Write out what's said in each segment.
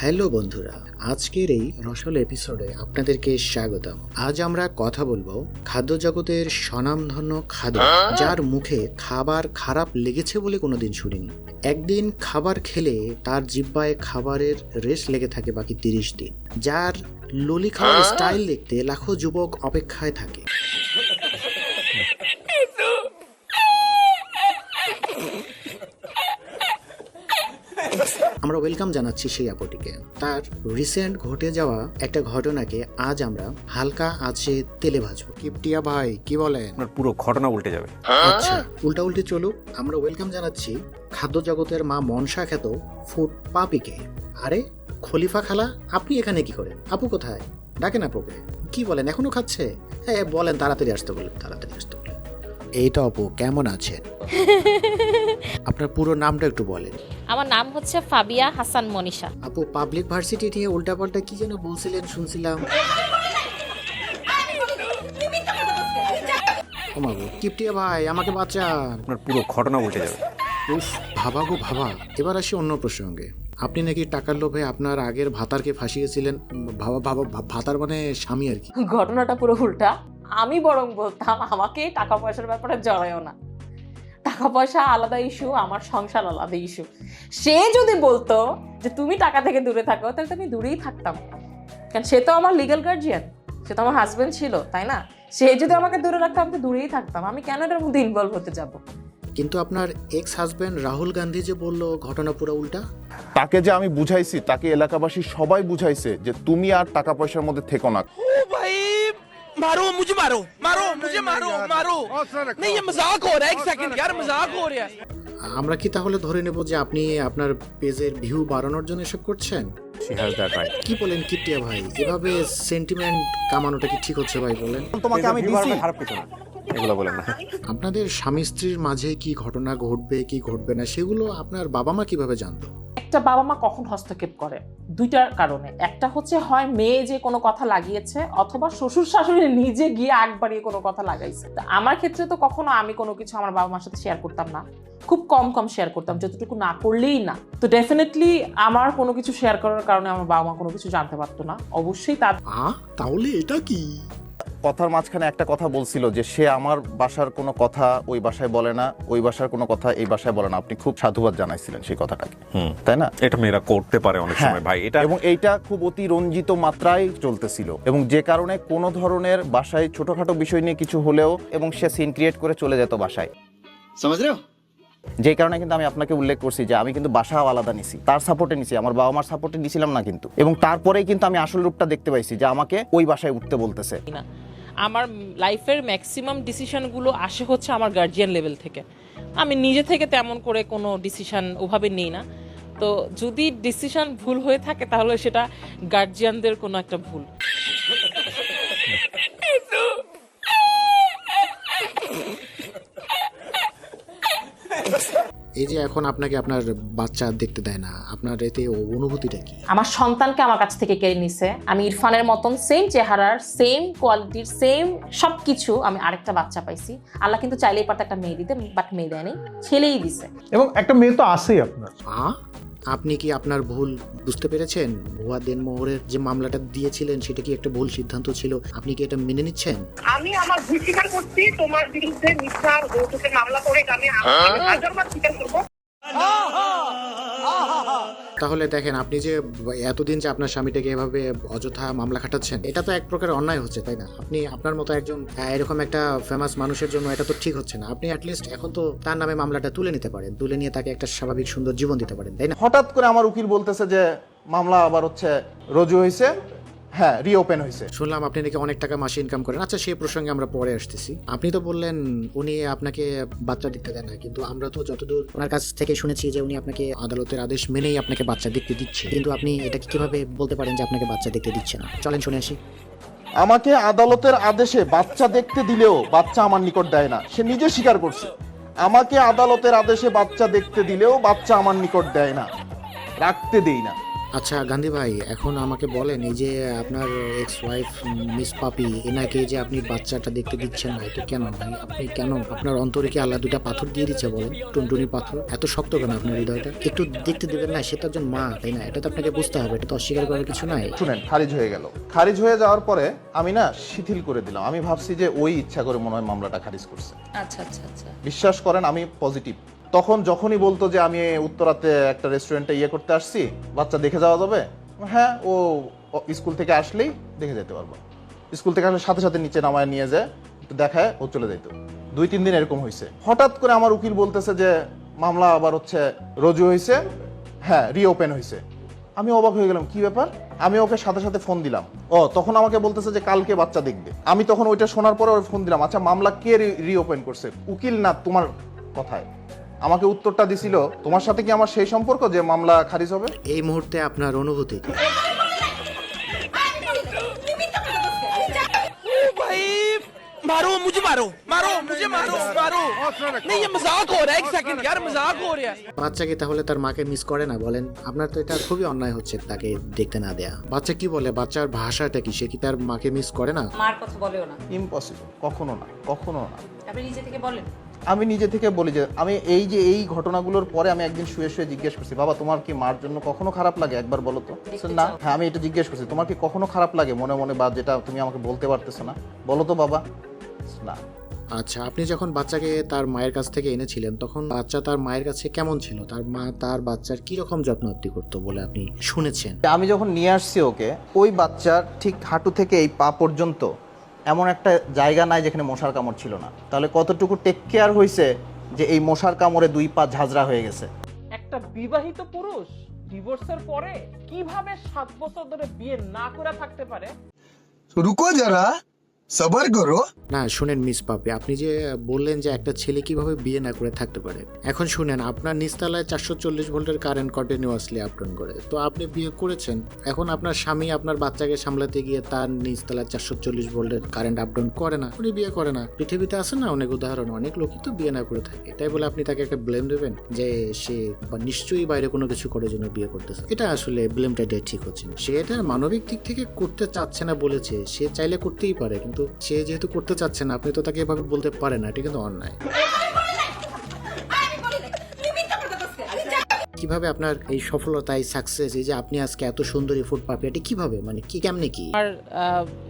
Hello বন্ধুরা, আজকের এই রসল এপিসোডে আপনাদেরকে স্বাগতম। আজ আমরা কথা বলব খাদ্য জগতের স্বনামধন্য খাদ্য, যার মুখে খাবার খারাপ লেগেছে বলে কোনোদিন শুনিনি। একদিন খাবার খেলে তার জিব্বায় খাবারের রেশ লেগে থাকে বাকি তিরিশ দিন, যার ললি খাওয়ার স্টাইল দেখতে লাখো যুবক অপেক্ষায় থাকে। আমরা ওয়েলকাম জানাচ্ছি সেই আপুটিকে। তার রিসেন্ট ঘটে যাওয়া একটা ঘটনাকে আজ আমরা হালকা আছে তেলে ভাজবো। কিপটিয়া ভাই কি বলেন? আপনার পুরো ঘটনা উল্টে যাবে। আচ্ছা উল্টা উল্টে চলুক। আমরা ওয়েলকাম জানাচ্ছি খাদ্য জগতের মা মনসা খ্যাত ফুড পাপিকে। আরে খলিফা খালা আপনি এখানে কি করেন? আপু কোথায়? ডাকেন আপুকে। কি বলেন এখনও খাচ্ছে? হ্যাঁ বলেন তাড়াতাড়ি আসতে বলেন তাড়াতাড়ি আসতে বলেন। এই তো আপু কেমন আছেন? আপনার পুরো নামটা একটু বলেন। আমার নাম হচ্ছে ফাবিয়া হাসান মনিশা আপু পাবলিক ভার্সিটি নিয়ে উল্টাপাল্টা কি যেন বলছিলেন শুনছিলাম। কিপটিয়া ভাই আমাকে বাঁচান। আপনার পুরো ঘটনা উল্টে যাবে। উফ ভাবা গো ভাবা। এবার আসি অন্য প্রসঙ্গে। আপনি নাকি টাকার লোভে আপনার আগের ভাতারকে ফাঁসিয়েছিলেন? ভাবা ভাবা ভাতার মানে স্বামী আর কি। ঘটনাটা পুরো উল্টা। আমি বরং বলতাম আমাকে টাকা পয়সার ব্যাপারে জড়ায়ও না। টাকা পয়সা আলাদা ইস্যু আমার সংসার আলাদা ইস্যু সে যদি বলতো যে তুমি টাকা থেকে দূরে থাকো তাহলে তো আমি দূরেই থাকতাম। কারণ সে তো আমার লিগাল গার্জিয়ান সে তো আমার হাজব্যান্ড ছিল তাই না? সে যদি আমাকে দূরে রাখতো আমি তো দূরেই থাকতাম। আমি কেন মধ্যে ইনভলভ হতে যাব? কিন্তু আপনার এক্স হাজব্যান্ড রাহুল গান্ধী যে বলল ঘটনা পুরো উল্টা তাকে যে আমি বুঝাইছি তাকে এলাকাবাসী সবাই বুঝাইছে যে তুমি আর টাকা পয়সার মধ্যে থেকো না। मारो मुझे मारो मारो मुझे मारो मारो नहीं ये मजाक हो रहा है एक सेकंड यार मजाक हो रहा है আমরা কি তাহলে ধরে নেব যে আপনি আপনার পেজের ভিউ বাড়ানোর জন্য এসব করছেন শি হ্যাজ দ্যাট রাইট কি বলেন কিপটিয়া ভাই এভাবে সেন্টিমেন্ট কামানোটা কি ঠিক হচ্ছে ভাই বলেন তোমাকে আমি দিছি খারাপ কিছু না এগুলো বলেন না আপনাদের স্বামী স্ত্রীর মাঝে কি ঘটনা ঘটবে কি ঘটবে না সেগুলো আপনার বাবা মা কিভাবে জানতো একটা বাবা মা কখন হস্তক্ষেপ করে? দুইটার কারণে। একটা হচ্ছে, হয় মেয়ে যে কোনো কথা লাগিয়েছে, অথবা শ্বশুর শাশুড়ি নিজে গিয়ে আগ বাড়িয়ে কোনো কথা লাগাইছে। আমার ক্ষেত্রে তো কখনো আমি কোনো কিছু আমার বাবা মার সাথে শেয়ার করতাম না। খুব কম কম শেয়ার করতাম, যতটুকু না করলেই না। তো ডেফিনেটলি আমার কোনো কিছু শেয়ার করার কারণে আমার বাবা মা কোনো কিছু জানতে পারতো না। অবশ্যই তার তাহলে এটা কি? কথার মাঝখানে একটা কথা বলছিল যে সে আমার বাসার কোনো কথা ওই বাসায় বলে না ওই বাসার কোনো কথা এই বাসায় বলে না। আপনি খুব সাধুবাদ জানাইছিলেন সেই কথাটাকে। তাই না? এটা মেয়েরা করতে পারে অনেক হ্যাঁ। সময়। ভাই এটা এবং এইটা খুব অতি রঞ্জিত মাত্রায় চলতেছিল। এবং যে কারণে কোনো ধরনের বাসায় ছোটখাটো বিষয় নিয়ে কিছু হলেও এবং সে সিন ক্রিয়েট করে চলে যেত বাসায়। সমাজ যে কারণে কিন্তু আমি আপনাকে উল্লেখ করছি যে আমি কিন্তু বাসা আলাদা নিছি। তার সাপোর্টে নিছি আমার বাবা মার সাপোর্টে নিছিলাম না কিন্তু। এবং তারপরেই কিন্তু আমি আসল রূপটা দেখতে পাইছি যে আমাকে ওই বাসায় উঠতে বলতেছে। আমার লাইফের ম্যাক্সিমাম ডিসিশানগুলো আসে হচ্ছে আমার গার্জিয়ান লেভেল থেকে। আমি নিজে থেকে তেমন করে কোনো ডিসিশান ওভাবে নিই না। তো যদি ডিসিশান ভুল হয়ে থাকে, তাহলে সেটা গার্জিয়ানদের কোনো একটা ভুল। এই যে এখন আপনাকে আপনার বাচ্চা দেখতে দেয় না আপনার এতে অনুভূতিটা কি? আমার সন্তানকে আমার কাছ থেকে কেড়ে নিছে। আমি ইরফানের মতন সেম চেহারার সেম কোয়ালিটির সেম সব কিছু আমি আরেকটা বাচ্চা পাইছি। আল্লাহ কিন্তু চাইলেই পারতো একটা মেয়ে দিতে বাট মেয়ে দেয়নি ছেলেই দিছে। এবং একটা মেয়ে তো আছেই আপনার। আপনি কি আপনার ভুল বুঝতে পেরেছেন? ভুয়া দেনমোহরের যে মামলাটা দিয়েছিলেন সেটা কি একটা ভুল সিদ্ধান্ত ছিল? আপনি কি এটা মেনে নিচ্ছেন? আমি আমার ভুল স্বীকার করছি তোমার বিরুদ্ধে মিথ্যা যৌতুকের মামলা করে আমি হাজার বার স্বীকার করব। তাহলে দেখেন, আপনি যে এতদিন যে আপনার স্বামীটাকে এভাবে অযথা মামলা খাটাচ্ছেন, এটা তো এক প্রকার অন্যায় হচ্ছে, তাই না? আপনি আপনার মতো একজন এরকম একটা ফেমাস মানুষের জন্য এটা তো ঠিক হচ্ছে না। আপনি অ্যাটলিস্ট এখন তো তার নামে মামলাটা তুলে নিতে পারেন, তুলে নিয়ে তাকে একটা স্বাভাবিক সুন্দর জীবন দিতে পারেন, তাই না? হঠাৎ করে আমার উকিল বলতেছে যে, মামলা আবার হচ্ছে রজু হয়েছে হ্যাঁ রিওপেন হয়েছে। শুনলাম আপনি নাকি অনেক টাকা মাসে ইনকাম করেন। আচ্ছা সেই প্রসঙ্গে আমরা পরে আসতেছি। আপনি তো বললেন উনি আপনাকে বাচ্চা দিতে দেন না কিন্তু আমরা তো যতদূর ওনার কাছ থেকে শুনেছি যে উনি আপনাকে আদালতের আদেশ মেনেই আপনাকে বাচ্চা দেখতে দিচ্ছে। কিন্তু আপনি এটাকে কীভাবে বলতে পারেন যে আপনাকে বাচ্চা দেখতে দিচ্ছে না? চলেন শুনে আসি। আমাকে আদালতের আদেশে বাচ্চা দেখতে দিলেও বাচ্চা আমার নিকট দেয় না। সে নিজে স্বীকার করছে। আমাকে আদালতের আদেশে বাচ্চা দেখতে দিলেও বাচ্চা আমার নিকট দেয় না। রাখতে দেই না। আচ্ছা গান্ধী ভাই এখন আমাকে বলেন এই যে আপনার এক্স ওয়াইফ মিস পাপি এনাকে যে আপনি বাচ্চাটা দেখতে দিচ্ছেন না এটা কেন? ভাই আপনি কেন? আপনার অন্তরে কি আল্লাহ দুটা পাথর দিয়ে দিচ্ছে বলেন? টুনটুনি পাথর? এত শক্ত কেন আপনার হৃদয়টা? একটু দেখতে দেবেন না সে তো একজন মা তাই না? এটা তো আপনাকে বুঝতে হবে এটা তো অস্বীকার করার কিছু নাই। শুনেন খারিজ হয়ে গেল। খারিজ হয়ে যাওয়ার পরে আমি না শিথিল করে দিলাম। আমি ভাবছি যে ওই ইচ্ছা করে মনে হয় মামলাটা খারিজ করছে। আচ্ছা আচ্ছা আচ্ছা। বিশ্বাস করেন আমি পজিটিভ তখন যখনই বলতো যে আমি উত্তরাতে একটা রেস্টুরেন্টে ইয়ে করতে আসছি, বাচ্চা দেখে যাওয়া যাবে? হ্যাঁ ও স্কুল থেকে আসলেই দেখে যেতে পারব। স্কুল থেকে আসলে সাথে সাথে নিচে নামায় নিয়ে যায় দেখায়, ও চলে যেত দুই, তিন দিন এরকম হয়েছে হঠাৎ করে আমার উকিল বলতেছে যে, মামলা আবার হচ্ছে রজু হয়েছে হ্যাঁ রিওপেন হয়েছে আমি অবাক হয়ে গেলাম, কি ব্যাপার? আমি ওকে সাথে সাথে ফোন দিলাম। ও তখন আমাকে বলতেছে যে, কালকে বাচ্চা দেখবে। আমি তখন ওইটা শোনার পরে ওর ফোন দিলাম আচ্ছা মামলা কে রিওপেন করছে? উকিল না, তোমার কথায়। আমাকে উত্তরটা দিছিল তোমার সাথে কি আমার সেই সম্পর্ক যে মামলা খারিজ হবে এই মুহূর্তে আপনার অনুভূতি কি? भाई मारो मुझे मारो मारो मुझे मारो मारो नहीं ये मजाक हो रहा है एक सेकंड यार मजाक हो रहा है বাচ্চা কি তাহলে তার মাকে মিস করে না বলেন আপনার তো এটা খুবই অন্যায় হচ্ছে তাকে দেখতে না দেয়া বাচ্চা কি বলে বাচ্চার ভাষাটা কি সে কি তার মাকে মিস করে না মার কথা বলেও না ইম্পসিবল কখনো না কখনো না আপনি নিজে থেকে বলেন আমি নিজে থেকে বলি যে আমি এই যে এই ঘটনাগুলোর পরে আমি একদিন শুয়ে শুয়ে জিজ্ঞেস করছি বাবা তোমার কি মার জন্য কখনো খারাপ লাগে? একবার বলো তো। না হ্যাঁ আমি এটা জিজ্ঞেস করছি তোমার কি কখনো খারাপ লাগে মনে মনে বা যেটা তুমি আমাকে বলতে পারতেছো না? বলো তো বাবা। না। আচ্ছা আপনি যখন বাচ্চাকে তার মায়ের কাছ থেকে এনেছিলেন তখন বাচ্চা তার মায়ের কাছে কেমন ছিল? তার মা তার বাচ্চার কি রকম যত্ন আত্তি করতো বলে আপনি শুনেছেন? আমি যখন নিয়ে আসছি ওকে ওই বাচ্চার ঠিক হাঁটু থেকে এই পা পর্যন্ত এমন একটা জায়গা নাই যেখানে মশার কামড় ছিল না। তাহলে কতটুকু টেক কেয়ার হয়েছে যে এই মশার কামড়ে দুই পা ঝাঁঝরা হয়ে গেছে? একটা বিবাহিত পুরুষ ডিভোর্সের পরে কীভাবে সাত বছর ধরে বিয়ে না করে থাকতে পারে? রুকো যারা সবার করো না, শুনেন মিস পাপি, আপনি যে বললেন যে একটা ছেলে কীভাবে বিয়ে না করে থাকতে পারে, এখন শুনেন, আপনার নিস্তালায় চারশো চল্লিশ ভোল্টের কারেন্ট কন্টিনিউয়াসলি আপডাউন করে, তো আপনি বিয়ে করেছেন, এখন আপনার স্বামী আপনার বাচ্চাকে সামলাতে গিয়ে তার নিস্তালায় চারশো চল্লিশ ভোল্টের কারেন্ট আপডাউন করে না, উনি বিয়ে করে না। পৃথিবীতে আছে না অনেক উদাহরণ, অনেক লোকই তো বিয়ে না করে থাকে, তাই বলে আপনি তাকে একটা ব্লেম দেবেন? যে সে বা নিশ্চয়ই বাইরে কোনো কিছু করার জন্য বিয়ে করতেছে। এটা আসলে ব্লেমটা ঠিক হচ্ছে সে এটা মানবিক দিক থেকে করতে চাচ্ছে না বলেছে, সে চাইলে করতেই পারে কিন্তু সে যেহেতু করতে চাচ্ছে না আপনি তো তাকে এভাবে বলতে পারেন না এটা কিন্তু অন্যায়। কীভাবে আপনার এই সফলতা এই সাকসেস এই যে আপনি আজকে এত সুন্দরী ফুড পাপি এটা কীভাবে? মানে কি কেমনে কি? আর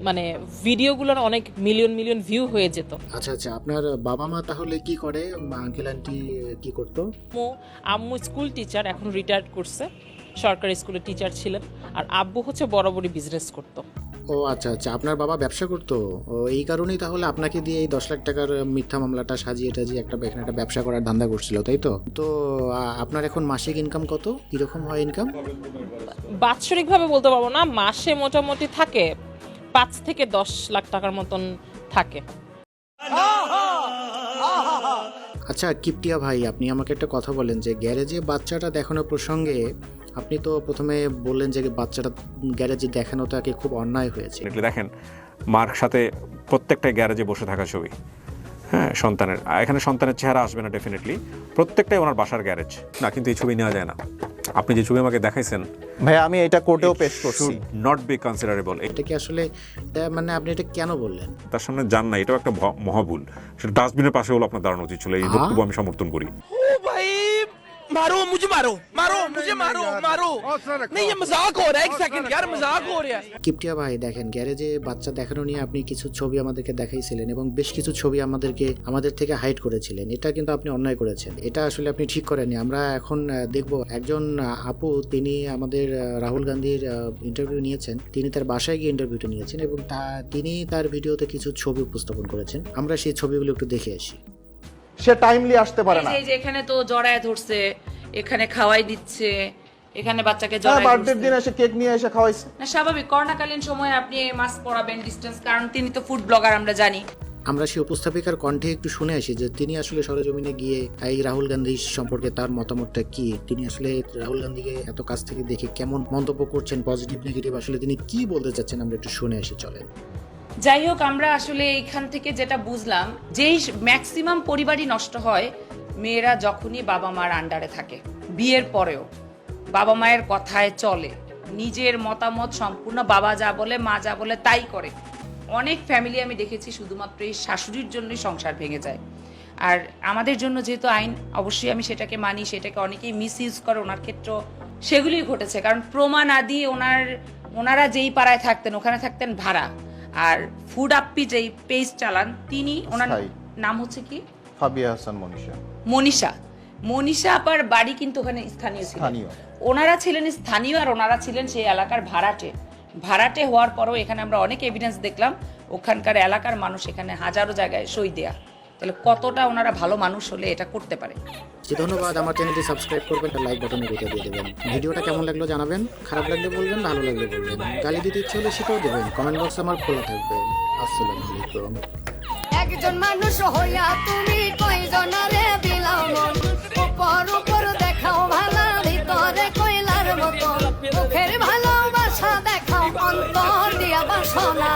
মানে ভিডিওগুলোর অনেক মিলিয়ন মিলিয়ন ভিউ হয়ে যেত। আচ্ছা আচ্ছা আপনার বাবা মা তাহলে কি করে? আঙ্কেল আন্টি কি করতো? আম্মু আম্মু স্কুল টিচার এখন রিটায়ার্ড করছে। সরকারি স্কুলের টিচার ছিলেন। আর আব্বু হচ্ছে বড় বড় বিজনেস করতো। ও আচ্ছা আচ্ছা। আপনার বাবা ব্যবসা করতো? ও এই কারণেই তাহলে আপনাকে দিয়ে এই দশ লাখ টাকার মিথ্যা মামলাটা সাজিয়ে টাজিয়ে একটা এখানে একটা ব্যবসা করার ধান্দা করছিল তাই তো? তো আপনার এখন মাসিক ইনকাম কত? কীরকম হয় ইনকাম বাৎসরিকভাবে বলতে পারব না মাসে মোটামুটি থাকে পাঁচ থেকে দশ লাখ টাকার মতন থাকে। আচ্ছা কিপটিয়া ভাই আপনি আমাকে একটা কথা বলেন যে গ্যারেজে বাচ্চাটা দেখানোর প্রসঙ্গে আপনি তো প্রথমে বললেন যে বাচ্চাটা গ্যারেজে দেখানোটাকে খুব অন্যায় হয়েছে। এটা দেখেন মার্ক সাথে প্রত্যেকটা গ্যারেজে বসে থাকা ছবি হ্যাঁ সন্তানের এখানে সন্তানের চেহারা আসবে না ডেফিনেটলি প্রত্যেকটাই ওনার বাসার গ্যারেজ। না কিন্তু এই ছবি নেওয়া যায় না। আপনি যে ছবি আমাকে দেখাইছেন ভাই আমি এটা কোর্টেও পেশ করছি। নট বি কনসিডারেবল এটা কি আসলে মানে আপনি এটা কেন বললেন? তার সামনে যান না এটাও একটা মহাভুল। সেটা ডাস্টবিনের পাশে হলো আপনার দাঁড়ানো উচিত ছিল এই বক্তব্য আমি সমর্থন করি। oh मारो मुझे मारो मारो मुझे मारो मारो नहीं ये मजाक हो रहा है एक सेकंड यार मजाक हो रहा है কিপটিয়া ভাই দেখেন গ্যারেজে বাচ্চা দেখানো নিয়ে আপনি কিছু ছবি আমাদেরকে দেখাইছিলেন এবং বেশ কিছু ছবি আমাদেরকে আমাদের থেকে হাইড করেছিলেন এটা কিন্তু আপনি অন্যায় করেছেন এটা আসলে আপনি ঠিক করেননি আমরা এখন আহ, দেখব একজন আহ, আপু তিনি আমাদের আহ, রাহুল গান্ধীর ইন্টারভিউ নিয়েছেন তিনি তার বাসায় গিয়ে ইন্টারভিউটা নিয়েছেন এবং তা তিনি তার ভিডিওতে কিছু ছবি উপস্থাপন করেছেন আমরা সেই ছবিগুলো একটু দেখে আসি সে টাইমলি আসতে পারে না। এই যে এখানে তো জড়ায় ধরছে এখানে খাওয়াই দিচ্ছে এখানে বাচ্চাকে জড়ায় বার্থডের। দিন এসে কেক নিয়ে এসে খাওয়াইছে। না স্বাভাবিক করোনাকালীন সময়ে আপনি মাস্ক পরাবেন ডিস্টেন্স কারণ তিনি তো ফুড ব্লগার আমরা জানি। আমরা সেই উপস্থাপিকার কণ্ঠে একটু শুনে আসি যে তিনি আসলে সরজমিনে গিয়ে এই রাহুল গান্ধী সম্পর্কে তার মতামতটা কি? তিনি আসলে রাহুল গান্ধীকে এত কাছ থেকে দেখে কেমন মন্তব্য করছেন পজিটিভ নেগেটিভ আসলে তিনি কি বলতে চাচ্ছেন আমরা একটু শুনে আসি চলেন। যাই হোক, আমরা আসলে এখান থেকে যেটা বুঝলাম, যেই ম্যাক্সিমাম পরিবারই নষ্ট হয়, মেয়েরা যখনই বাবা মার আন্ডারে থাকে, বিয়ের পরেও। বাবা মায়ের কথায় চলে, নিজের মতামত সম্পূর্ণ বাবা যা বলে, মা যা বলে তাই করে। অনেক ফ্যামিলি আমি দেখেছি শুধুমাত্র এই শাশুড়ির জন্যই সংসার ভেঙে যায়। আর আমাদের জন্য যেহেতু আইন, অবশ্যই আমি সেটাকে মানি, সেটাকে অনেকেই মিস ইউজ করে ওনার ক্ষেত্র সেগুলোই ঘটেছে। কারণ প্রমাণ আদি ওনার, ওনারা যেই পাড়ায় থাকতেন, ওখানে থাকতেন ভাড়া। আর ফুড আপি যেই পেজ চালান তিনি ওনার নাম হচ্ছে কি? ফাবিয়া হাসান মনীষা। মনীষা। মনীষা আপার বাড়ি কিন্তু ওখানে স্থানীয় ছিল ওনারা ছিলেন স্থানীয় আর ওনারা ছিলেন সেই এলাকার ভাড়াটে। ভাড়াটে হওয়ার পরও এখানে আমরা অনেক এভিডেন্স দেখলাম। ওখানকার এলাকার মানুষ এখানে হাজারো জায়গায় সই দেয়া। তাহলে কতটা ওনারা ভালো মানুষ হলে এটা করতে পারে? ধন্যবাদ। আমার চ্যানেলটি সাবস্ক্রাইব করবেন আর লাইক বাটনে রেখে দিয়ে দেবেন। ভিডিওটা কেমন লাগল জানাবেন খারাপ লাগলে বলবেন ভালো লাগলে বলবেন। গালি দিতে ইচ্ছে হলে সেটাও দেবেন। কমেন্ট বক্স আমার খোলা থাকবে। আসসালামু আলাইকুম। একজন মানুষ হইয়া তুমি কইজনারে রে মন উপর উপর দেখাও ভালা ভিতরে কইলার মতো মুখের ভালোবাসা দেখাও অন্তর দিয়া বাসনা।